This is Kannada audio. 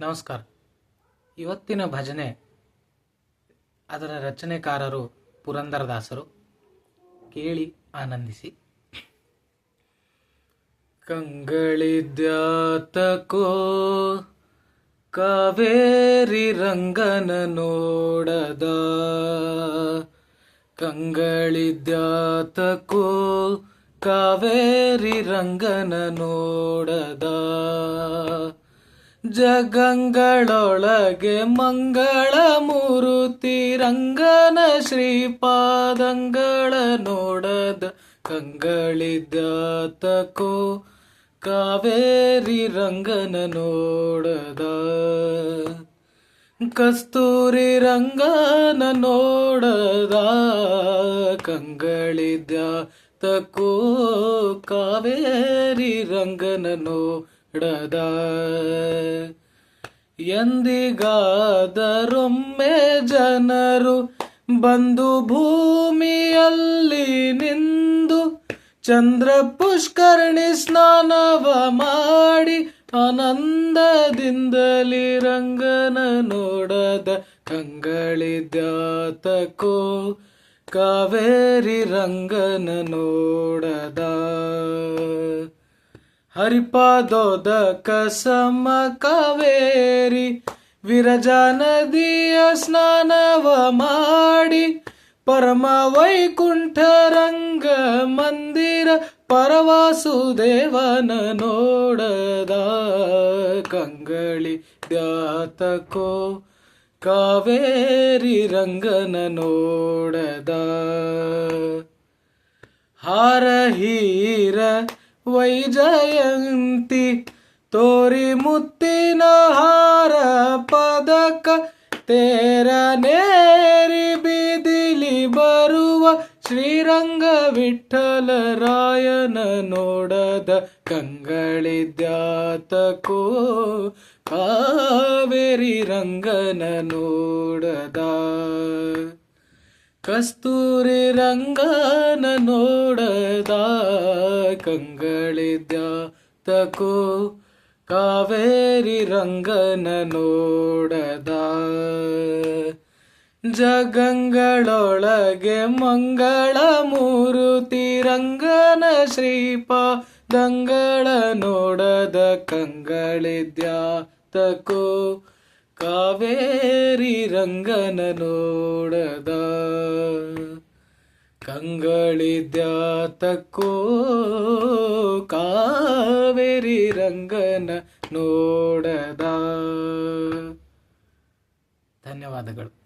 ನಮಸ್ಕಾರ. ಇವತ್ತಿನ ಭಜನೆ ಅದರ ರಚನೆಕಾರರು ಪುರಂದರದಾಸರು. ಕೇಳಿ ಆನಂದಿಸಿ. ಕಂಗಳಿದ್ಯಾತಕೋ ಕಾವೇರಿ ರಂಗನ ನೋಡದ. ಕಂಗಳಿದ್ಯಾತಕೋ ಕಾವೇರಿ ರಂಗನ ನೋಡದ. ಜಗಂಗಳೊಳಗೆ ಮಂಗಳ ಮೂರುತಿ ರಂಗನ ಶ್ರೀಪಾದಂಗಳ ನೋಡದ ಕಂಗಳಿದ್ಯಾತಕೋ ಕಾವೇರಿ ರಂಗನ ನೋಡದ. ಕಸ್ತೂರಿ ರಂಗನ ನೋಡದ ಕಂಗಳಿದ ತಕೋ ಕಾವೇರಿ ರಂಗನ ನೋಡದ ಎಂದಿಗಾದರೊಮ್ಮೆ ಜನರು ಬಂದು ಭೂಮಿಯಲ್ಲಿ ನಿಂದು. ಚಂದ್ರ ಪುಷ್ಕರಣಿ ಸ್ನಾನವ ಮಾಡಿ ಆನಂದದಿಂದಲಿ ರಂಗನ ನೋಡದ ಕಂಗಳಿದ್ಯಾತಕೋ ಕಾವೇರಿ ರಂಗನ ನೋಡದ. ಹರಿಪಾದೋದಕ ಕಾವೇರಿ ವಿರಜಾ ನದಿಯ ಸ್ನಾನವ ಮಾಡಿ ಪರಮ ವೈಕುಂಠ ರಂಗ ಮಂದಿರ ಪರವಾಸುದೇವನ ನೋಡದ ಕಂಗಳಿ ದ್ಯಾತಕೋ, ಕಾವೇರಿ ರಂಗನ ನೋಡದ. ಹಾರ ಹೀರ ವೈಜಯಂತಿ ತೋರಿ ಮುತ್ತಿನ ಹಾರ ಪದಕ ತೇರ ನೇರಿ ಬೀದಿಲಿ ಬರುವ ಶ್ರೀರಂಗ ವಿಠಲ ರಾಯನ ನೋಡದ ಕಂಗಳಿದ್ಯಾತಕೋ ಕಾವೇರಿ ರಂಗನ ನೋಡದ. ಕಸ್ತೂರಿ ರಂಗನ ನೋಡದ. ಕಂಗಳಿದ್ಯಾತಕೋ ಕಾವೇರಿ ರಂಗನ ನೋಡದ. ಜಗಂಗಳೊಳಗೆ ಮಂಗಳ ಮೂರುತಿ ರಂಗನ ಶ್ರೀಪ ದಂಗಳ ನೋಡದ ಕಂಗಳಿದ್ಯಾತಕೋ ಕಾವೇರಿ ರಂಗನ ನೋಡದ. ಕಂಗಳಿದ್ಯಾತಕೋ ಕಾವೇರಿ ರಂಗನ ನೋಡದ. ಧನ್ಯವಾದಗಳು.